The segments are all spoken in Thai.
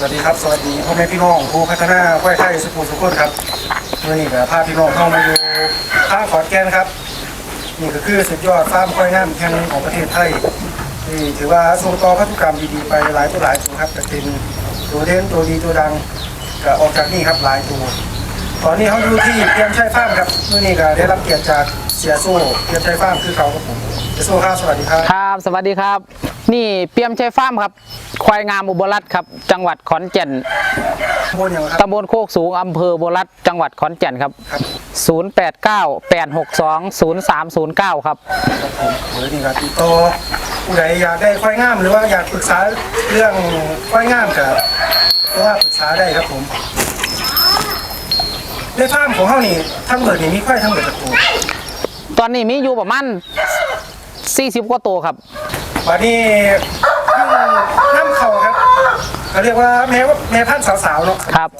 สวัสดีครับ สวัสดีพ่อแม่พี่น้องผู้พัฒนาควายไทยสุขุมสุขนครับเมื่อนี้ก็พาพี่น้องเข้ามาอยู่ข้างขอนแก่นครับ นี่ก็คือสุดยอดฟาร์มควายงามแห่งหนึ่งของประเทศไทยที่ถือว่าส่งต่อพันธุกรรมดีๆไปหลายตัวหลายตัวครับแต่เป็นตัวเด่นตัวดีตัวดังก็ออกจากนี่ครับหลายตัวตอนนี้เขาอยู่ที่เตรียมชัยฟาร์มครับคือนี้ก็ได้รับเกียรติจากเสียโซ่เตรียมชัยฟาร์มคือเขาครับผมเสียโซ่ครับสวัสดีครับครับ สวัสดีครับ นี่เปียมชัยฟาร์มครับ ควายงามอุบลรัตน์ครับ จังหวัดขอนแก่นบนอย่างไรครับตำบลโคกสูงอำเภออุบลรัตน์จังหวัดขอนแก่นครับครับ 0898620309 ครับครับผมเดี๋ยวนี้ก็ติดต่อผู้ใดอยากได้ควายงามหรือว่าอยากปรึกษาเรื่องควายงามกับก็ว่าปรึกษาได้ครับผมในฟาร์มของเขานี่ทั้งเบิดนี่มีควายทั้งเบิดตะตัวตอนนี้มีอยู่ประมาณ40 กว่าตัวครับ วันนี้เพิ่งน้ำเขาครับเขาเรียกว่าแม่ว่าแม่พันธุ์สาวๆเนาะครับ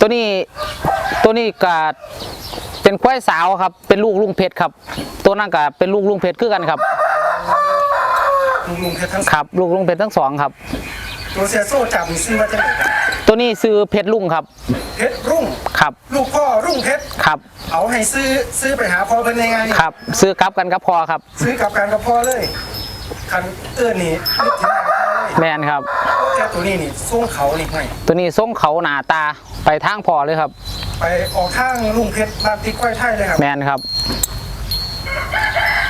ตัวนี้ตัวนี้ก็เป็นควายสาวครับ เป็นลูกลุงเพชรครับ ตัวนั้นก็เป็นลูกลุงเพชรคือกันครับลุงลุงเพชรทั้งครับ ลูกลุงเพชรทั้งสองครับ ตัวเสียโซ่จับมีซื้อว่าจะไหนครับตัวนี้ซื้อเพชรลุงครับ เพชรรุ่ง ครับ ลูกพ่อรุ่งเพชรครับเอาให้ซื้อซื้อไปหาพ่อเป็นยังไงครับ ซื้อกลับกันกับพอครับ ซื้อกับการกับพ่อเลย คันเอื้อนนี่นึกถึงหน้าพ่อเลยแมนครับแค่ตัวนี้นี่ส่งเขานี่ให้ตัวนี้ส่งเขาหนาตาไปทางพอเลยครับ ไปออกข้างลุงเพชรบ้านติ๊กก้อยไทยเลยครับ แมนครับ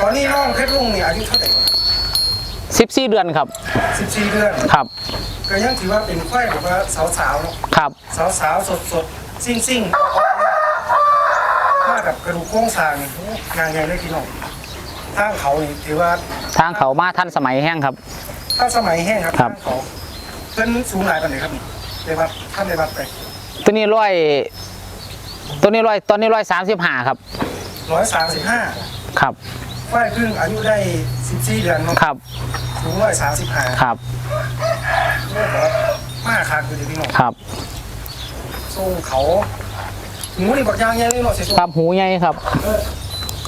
ตอนนี้น้องเพชรลุงนี่อายุเท่าไหร่14 เดือนครับ 14 เดือนครับ ก็ยังถือว่าเป็นควายแบบว่าสาวๆเนาะครับ สาวๆสดๆซิ่งซิ่งๆมากับกระดูกโครงสร้างนี่โอ้งานใหญ่เลยพี่น้อง ทางเขานี่ถือว่าทางเขามาทันสมัยแห้งครับ ถ้าสมัยแห้งครับครับ ทางเขาเพิ่นสูงหลายปานไหนครับนี่ได้วัดท่านได้วัดไปตัวนี้ร้อยตัวนี้ร้อยตอนนี้ร้อยสามสิบห้าครับ135ครับควายเพิ่งอายุได้14เดือนเนาะครับสูง135ครับมากครับคือเดี๋ยวพี่น้องครับส่งเขาหมูนี่บักยางใหญ่เลยเนาะเสียส่งครับหูใหญ่ครับเออ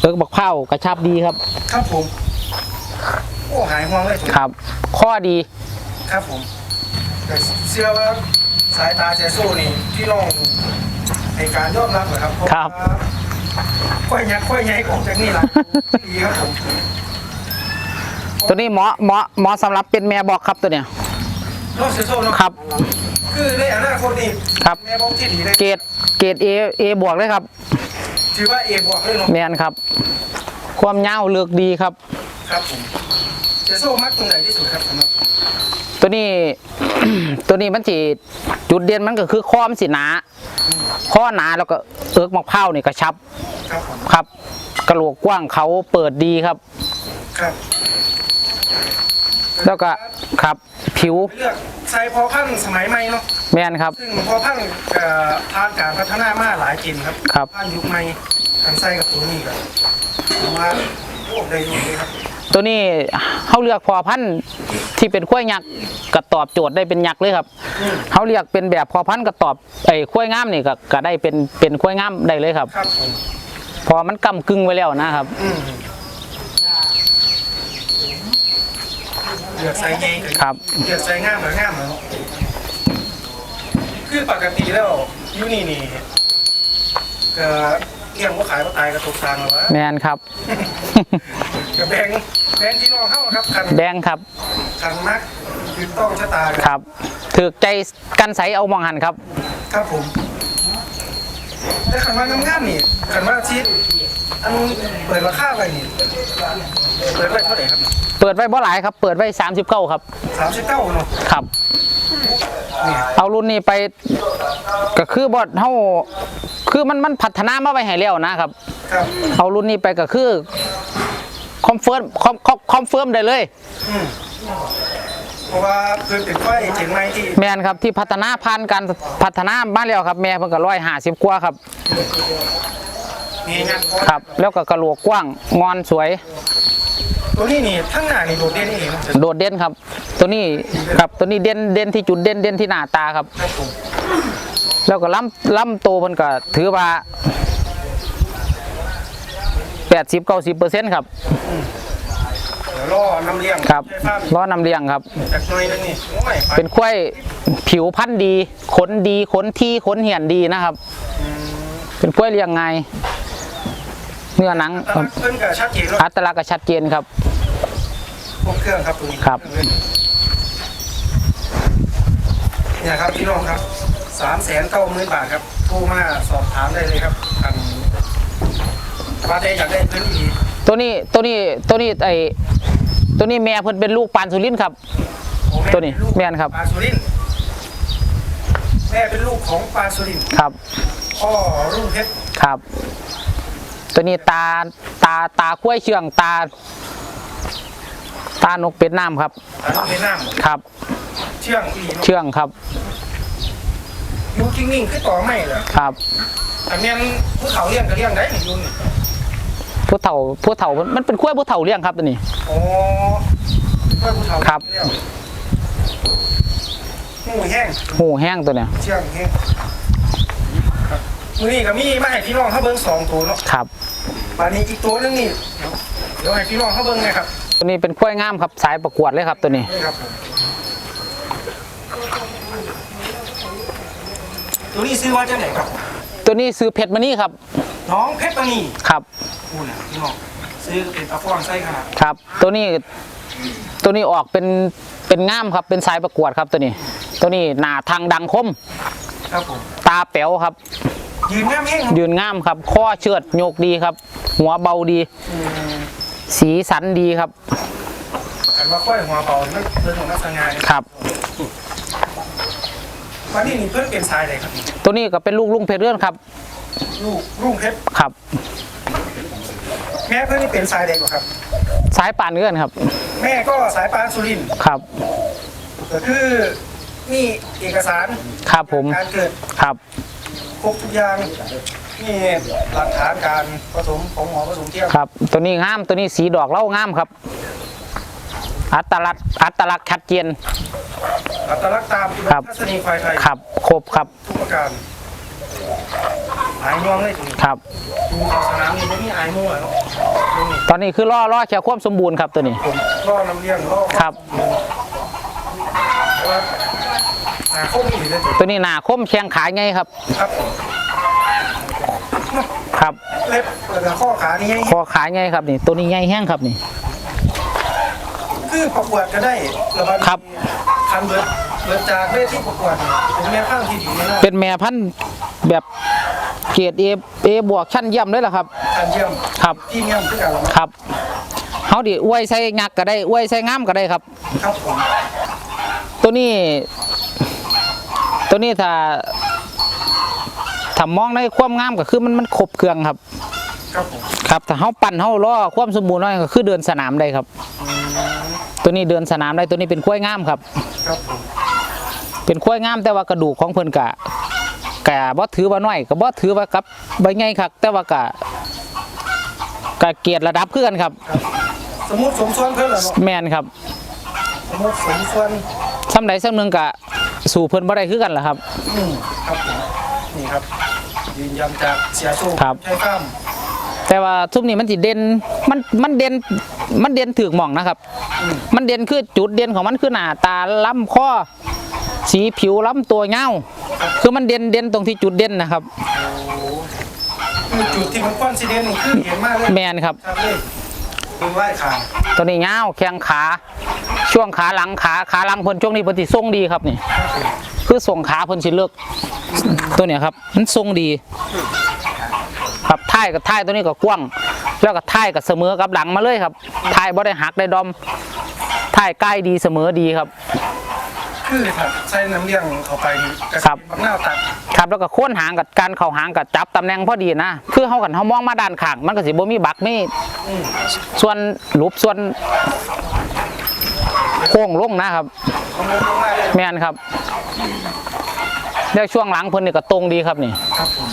เอิกบักเผากระชับดีครับ ครับผม โอ้หายห่วงเลยผมครับ ข้อดีครับผมแต่เชื่อว่าสายตาเสียสู้นี่พี่น้องในการยอมรับเหรอครับเพาะครับว่าควายยักษ์ควายใหญ่ของจากนี่ล่ะดีครับผมตัวนี้เหมาะเหมาะเหมาะสำหรับเป็นแม่บอกครับตัวเนี้ยนอกเสียสู้เนาะครับ คือในอนาคตนี่ครับแม่บอกที่ดีเลยเกรดเกรดเอเอบวกเลยครับ ถือว่าเอบวกเลยเนาะแมนครับ ความยาวเลือกดีครับ ครับผมเสียสู้มักตรงไหนที่สุดครับสำหรับตัวนี้ ตัวนี้มันจีจุดเด่นมันก็คือข้อมันสิหนาข้อหนาแล้วก็เอิกมะพร้าวนี่กระชับครับผมครับ กระโหลกกว้างเขาเปิดดีครับ ครับแล้วก็ครับ ผิวเลือกใส่พอพันธุ์สมัยใหม่เนาะแมนครับ ซึ่งพอพังเอ่อผ่านการพัฒนามาหลายกินครับครับผ่านยุคใหม่กันไส้กับตัวนี้ก็ถือว่าโอ้ได้ดูเลยครับตัวนี้เขาเลือกพอพันธุ์ที่เป็นขั้วยยักษ์กระตอบโจทย์ได้เป็นยักษ์เลยครับอืมเขาเรียกเป็นแบบพอพันธุ์กระตอบไอ้ขั้วยงามนี่ก็ก็ได้เป็นเป็นขั้วยงามได้เลยครับ ครับผมพอมันกำกึ่งไว้แล้วนะครับ อืม เลือกใส่ไงก็ครับเลือกใส่งามหรืองามเหรอคือปกติแล้วอยูนี่นี่ก็เกี่ยงว่าขายว่าตายกระตุกทางหรอวะแมนครับ กับแบงแบงที่น้องเข้าครับคันแดงครับคันมักคือต้องชะตาครับถือใจกันใสเอามองหันครับ ครับผมแต่ขันว่างามๆนี่ขันว่าชีพ อันเปิดราคาไปนี่เปิดไว้เท่าไหร่ครับเปิดไว้บ่หลายครับ เปิดไว้39ครับสามสิบเก้าเนาะครับ นี่เอารุ่นนี้ไปก็คือบอดเฮาคือมันมันพัฒนามาไว้ให้แล้วนะครับ ครับเอารุ่นนี้ไปก็คือคอมเฟิร์มคอมคอมเฟิร์มได้เลย อืมเพราะว่าเพิ่นเป็นไฟเจ๋งไหมที่แมนครับที่พัฒนาผ่านการพัฒนามาแล้วครับ แม่เพิ่นก็ร้อยห้าสิบกว่าครับมีงานพอ ครับ แล้วก็กระโหลกกว้างงอนสวย ตัวนี้นี่ทั้งหน้านี่โดดเด่นนี่เองเนาะโดดเด่นครับ ตัวนี้ครับตัวนี้เด่นเด่นที่จุดเด่นเด่นที่หน้าตาครับครับผมแล้วก็ล้ำล้ำโตวเพิ่นก็ถือว่าแปดสิบเก้าสิบเปอร์เซ็นต์ครับดี๋ยวล่อน้ำเลี้ยงครับใช้ฟ้าล้อนำเลี้ยงครับจากหน่อยนึงนี่โอ้ยไปเป็นควายผิวพันธุ์ดี ขนดี ขนที่ขนเหี่ยนดีนะครับ เป็นควายเลี้ยงไงาย เนื้อหนังแต่ว่าเพิ่นก็ชัดเจนแล้วอัตลักษณ์ก็ชัดเจนครับพวกเครื่องครับตัวนี้ครับ เนี่ยครับพี่น้องครับสามแสนเก้าหมื่นบาทครับโทรมาสอบถามได้เลยครับอันว่าแต่อยากได้เพิ่นอีกตัวนี้ตัวนี้ตัวนี้ไอตัวนี้แม่เพิ่นเป็นลูกปานสุรินทร์ครับโอ้แม่ตัวนี้เป็ลูกแม่นครับ ปลาสุรินทร์แม่เป็นลูกของปลาสุรินทร์ครับพ่อรุ่งเพชรครับ ตัวนี้ตาตาตาคุ้วยเชื่องตา ตานกเป็ดน้ำครับอันนี้เป็นน้ครับำเชื่องอีเนาะเชื่องครับอยู่กิ้งนิ่งคือต่อไม่เหรอครับอันนี้ผู้เขาเลี้ยงก็เลี้ยงได้นี่อยุ่นผู้เฒ่าผู้เฒ่ามันมันเป็นคุ้วยผู้เฒ่าเลี้ยงครับตัวนี้โอ้เพื่อผู้เขาครับเลี้ยงหูแห้งหูแห้งตัวเนี้ยเชื่องแห้งครับ มือนี้ก็มีมาให้พี่น้องเขาเบิ้งสองตัวเนาะครับบานนี้อีกตัวหนึงนี่เดี๋ยวเดี๋ยวให้พี่น้องเขาเบิ้งหนะครับตัวนี้เป็นคุ้วยงามครับสายประกวดเลยครับตัวนี้ นี่ครับผมตัวนี้ซื้อว่าจะไหนครับ ตัวนี้ซื้อเพชรมานี่ครับน้องเพชรปานีครับพูดนะพี่น้องซื้อเป็นตะฟองไส้ขนาดครับ ตัวนี้ตัวนี้ออกเป็นเป็นง่ามครับเป็นสายประกวดครับตัวนี้ ตัวนี้หน้าทางดังคม ครับผมตาแป๋วครับ ยืนแง่แห้งครับยืนง่ามครับ ข้อเชือดโยกดีครับ หัวเบาดีอืมสีสันดีครับกันว่าค่อยหัวเบาไม่เรื่องของนักสงานครับวันนี้นี่เพิ่งเป็นทรายเลยครับ ตัวนี้ก็เป็นลูกลุงเพชรเลื่อนครับ ลูกรุ่งเพชรครับ แม่เพิ่งนี่เป็นทรายเด็กกว่าครับ สายป่านเลื่อนครับ แม่ก็สายปานสุรินทร์ครับก็คือนี่เอกสารครับผมการเกิดครับ ครบทุกอย่างนี่หลักฐานการผสมของหมอผสมเทียมครับ ตัวนี้งามตัวนี้สีดอกเหล่างามครับ อัตลักษณ์อัตลักษณ์ชัดเจนอัตลักษณ์ตามที่ครับทัศนีควายไทยครับครบครับทุกประการหายง่วงเลยทีนี้ครับดูข่าวสนามนี่ไม่มีหายมั่วเนาะนี่ตอนนี้คือล่อล่อแค่ความสมบูรณ์ครับตัวนี้ผมล่อน้ำเลี้ยงล่อครับ แต่ว่าหาข้อมูลอยู่เลยตัวนี้หนาคมแข้งขาไงครับ ครับผมครับเล็บแล้วก็ข้อขานี่คอขาไงครับนี่ ตัวนี้ไงแห้งครับนี่ คือประกวดก็ได้แล้วมันครับคันเบิร์ดเบิร์ดจากเวทีประกวดเนี่ยเป็นแม่ข้างที่ดีแน่นอนเป็นแม่พันธุ์แบบเกรดเอเอบวกชั้นเยี่ยมเลยล่ะครับคันเยี่ยมครับที่เยี่ยมคือกันแล้วครับเขาดิอวยใส่งักก็ได้อวยใส่งามก็ได้ครับ ครับผมตัวนี้ ตัวนี้ถ้าถ้ามองในความงามก็คือมันมันครบเครื่องครับ ครับผมครับถ้าเขาปั่นเขาล่อความสมบูรณ์ไว้ก็คือเดินสนามได้ครับ ตัวนี้เดินสนามได้ตัวนี้เป็นกล้วยงามครับ ครับผมเป็นกล้วยงามแต่ว่ากระดูกของเพิ่นกะกะบ่ถือว่าน้อยก็บ่ถือว่ากับใบใหญ่ครับ แต่ว่ากะกะเกียรติระดับคือกันครับ สมมุติสมส่วนเพิ่นเหรอเนาะแม่นครับสมมุติสมส่วนซ้ำใดซ้ำหนึงกะ สู่เพิ่นบ่ได้คือกันล่ะครับ อืมครับผมนี่ครับ ยืนยันจากเสียโชคครับ ใช้ข้ามแต่ว่าทุกนี้มันสิเด่นมันมันเด่นมันเด่นถึกหม่องนะครับ อืมมันเด่นคือจุดเด่นของมันคือหน้าตาลำคอสีผิวลำตัวเงาคือมันเด่นเด่นตรงที่จุดเด่นนะครับคือจุดที่มันก้อนซีเดนนี่คือเห็นมากเลยแมนครับ ครับเลยเป็นไหว้ขางตัวนี้เงาแข้งขา ช่วงขาหลังขาขาหลังเพิ่นช่วงนี้เพิ่นสิทรงดีครับนี่ คือส่งขาเพิ่นสิเลิกตัวเนี้ยครับมันทรงดี ครับท้ายกับท้ายตัวนี้ก็กว้าง แล้วก็ท้ายกับเสมอกับหลังมาเลยครับท้ายบ่ได้หักได้ดอมท้ายใกล้ดีเสมอดีครับ คือถ้าใส่น้ำเลี้ยงเข้าไปนี่กระครับ บักหน้าวตัดครับแล้วก็โค้นหางกับการเข่าหางกับจับตำแหน่งพอดีนะ คือเฮากันเฮามองมาด้านข้างมันก็สิบ่มีบักมีอืมส่วนหลุบส่วน โค้งลงนะครับเอามือลงมาเลยแม่นครับแล้วช่วงหลังเพิ่นนี่ก็ตรงดีครับนี่ครับผม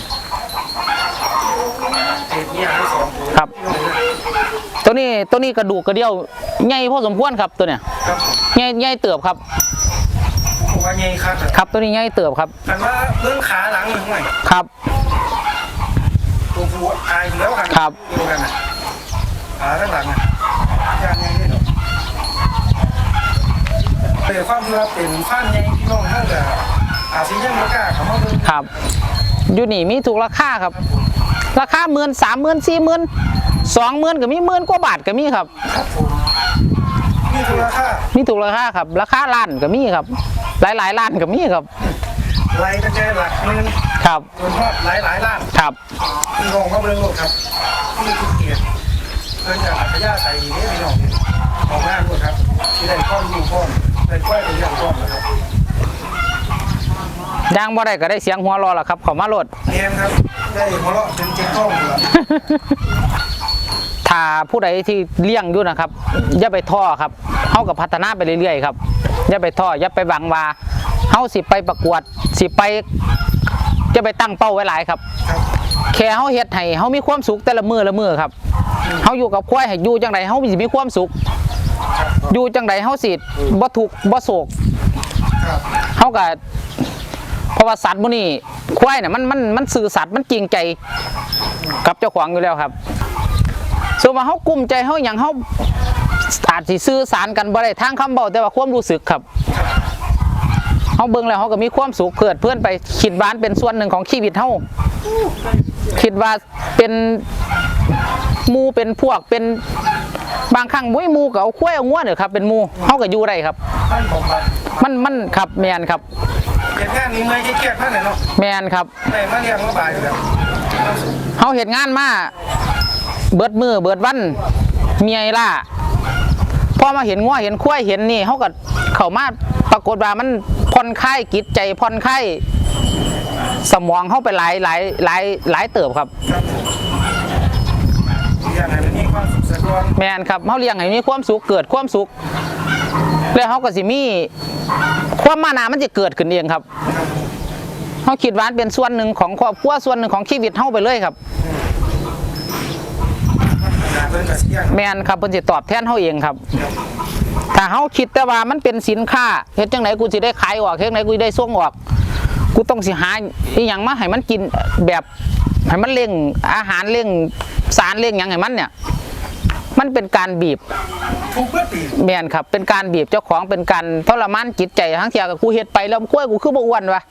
เศษเนี่ยทั้งสองตัวครับ ตัวนี้ตัวนี้กระดูกกระเดี่ยวใหญ่พอสมควรครับตัวเนี้ยครับผมใหญ่ใหญ่เติบครับผมว่าไงครับครับตัวนี้ใหญ่เติบครับคันว่าเรื่องขาหลังหนึ่งหน่อยครับตัวฟูอายอยู่แล้วกันครับเดียวกันนะขาทั้งหลังนะอย่างไง เนี่ยเนาะเป็นความที่ว่าเป็นฟ้าร์มใหญ่พี่น้องเฮาก็อาจสิยังบ่กล้าเข้ามาเบิ่งครับ อยู่นี่มีถูกราคาครับ ราคาหมื่นสามหมื่นสี่หมื่นสองหมื่นก็มีหมื่นกว่าบาทก็มีครับ ครับผมนี่คือราคามีถูกราคาครับ ราคาล้านก็มีครับ หลายหลายๆล้านก็มีครับ ไล่ตั้งแต่หลักหมื่นครับ จนฮอดหลายหลายๆล้านครับ พี่น้องมาเบิ่งโลดครับที่ทุกเกียรติเพิ่นจะอัธยาศัยดีเด้พี่น้องออกงานด้วยครับที่ได้ข้อมูลข้อมได้กล้วยเป็นอย่างข้อมนะครับ ย่างบ่ได้ก็ได้เสียงหัวเรอละครับเขามาโหลดเรียนครับ ได้หัวเราะเป็นเจ็บท้องอยู่ครับถ้าผู้ใดที่เลี้ยงอยู่นะครับอย่าไปท้อครับเฮากับพัฒนาไปเรื่อยๆครับอย่าไปท้ออย่าไปหวังว่าเฮาสิไปประกวดสิไปจะไปตั้งเป้าไว้หลายครับครับแค่เฮาเฮ็ดให้เฮามีความสุขแต่ละมือละมือครับเฮาอยู่กับควายให้อยู่จังไดเฮาสิมีความสุขครับ อยู่จังไดเฮาสิบ่ทุกข์บ่โศกครับเฮาก็เพราะว่าสัตว์มื้อนี้ควายน่ะมันมันมันซื่อสัตย์มันจริงใจกับเจ้าของอยู่แล้วครับส่วนว่าเฮากลุ้มใจเฮาหยังเฮาอาจสิสื่อสารกันบ่ได้ทางคำเว้าแต่ว่าความรู้สึกครับเฮาเบิ่งแล้วเฮาก็มีความสุขเพื่อนเพื่อนไปคิดว่ามันเป็นส่วนหนึ่งของชีวิตเฮาคิดว่าเป็นหมู่เป็นพวกเป็น บางครั้งบ่มีหมู่ก็เอาควายเอางัวเนี่ยครับเป็นหมู่เฮาก็อยู่ได้ครับ ท่านผมครับมันมันครับแมนครับ เห็นงานนี้เมื่อยเครียดๆท่านไหนเนาะแมนครับได้มาเรียงมาบ่ายอยู่แล้วเฮาเห็นงานมาเบิดมือเบิดวันเมียล่าพอมาเห็นงัวเห็นควายเห็นนี่เฮาก็เข้ามาปรากฏว่ามันผ่อนคลายจิตใจผ่อนคลายสมองเฮาไปหลายหลายหลายหลายเติบครับครับผมอยากให้ แมนครับเฮาเลี้ยงให้มีความสุขเกิดความสุขแล้วเฮาก็สิมีความมานามันจะเกิดขึ้นเองครับเฮาคิดว่านเป็นส่วนหนึ่งของครอบครัวส่วนหนึ่งของชีวิตเฮาไปเลยครับ แมนครับเพิ่นสิตอบแทนเฮาเองครับ ถ้าเฮาคิดแต่ว่ามันเป็นสินค้าเฮ็ดจังไดกูสิได้ขายออกเฮ็ดจังไดกูได้ส่งออก กูต้องสิหาอีหยังมาให้มันกินแบบให้มันเลี้ยงอาหารเลี้ยงสารเลี้ยงหยังให้มันเนี่ย มันเป็นการบีบแมนครับ เป็นการบีบเจ้าของเป็นการทรมานจิตใจทั้งเที่ยกับกูเฮ็ดไปแล้วกล้วยกูคือบ่อ้วนวะ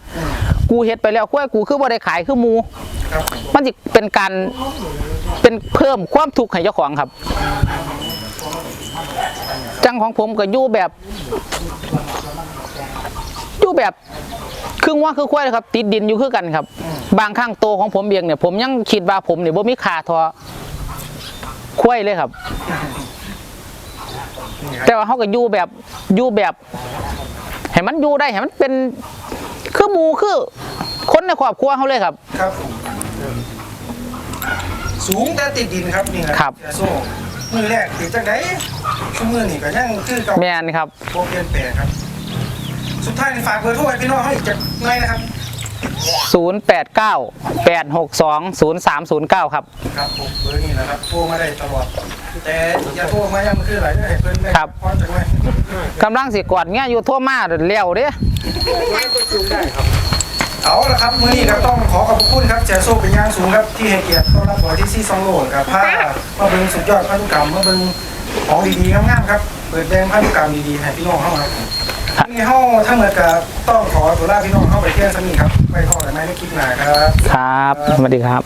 กูเฮ็ดไปแล้วกล้วยกูคือบ่ได้ขายคือมูมันสิเป็นการเป็นเพิ่มความทุกข์ให้เจ้าของครับ จังของผมก็อยู่แบบอยู่แบบครึ่งว่าคือควายเลยครับ ติดดินอยู่คือกันครับ บางครั้งโตของผมเองเนี่ยผมยังคิดว่าผมเนี่ยบ่มีค่าทอ ควายเลยครับ แต่ว่าเขาก็อยู่แบบอยู่แบบให้มันอยู่ได้ให้มันเป็นคือหมูคือคนในครอบครัวเขาเลยครับ ครับผมสูงแต่ติดดินครับนี่แหละครับเสียโซ่มือแรกติดจังไดชั่วมือนี่ก็ยังคือเก่าแมนครับ โปรเปลี่ยนแปลงครับ สุดท้ายนี่ฝากเบอร์โทรให้พี่น้องเขาอีกจักหน่อยนะครับ 089 862 0309 ครับ ครับผมเบอร์นี้แหละครับโทรมาได้ตลอด แต่อย่าโทรมาย้ำคืออะไรให้เพิ่นได้ครับ พอจังไว้กำลังสิกอดเงี้ยอยู่ทั่วมาเลี้ยวเด้ เอาละครับมื้อนี้ก็ต้องขอขอบคุณครับแจโซ่เป็นอย่างสูงครับที่ให้เกียรติต้อนรับบอยที่ซี่ซองโลดครับพามาเบิ่งสุดยอดพันธุกรรมมาเบิ่งของดีๆงามๆครับเปิดแดงพันธุกรรมดีๆให้พี่น้องเฮาครับ นี่เฮาทั้งหมดก็ต้องขอตัวลาพี่น้องเฮาไปเที่ยวสมีครับ ไปทอดกันในคลิปหน้าครับ ครับ สวัสดีครับ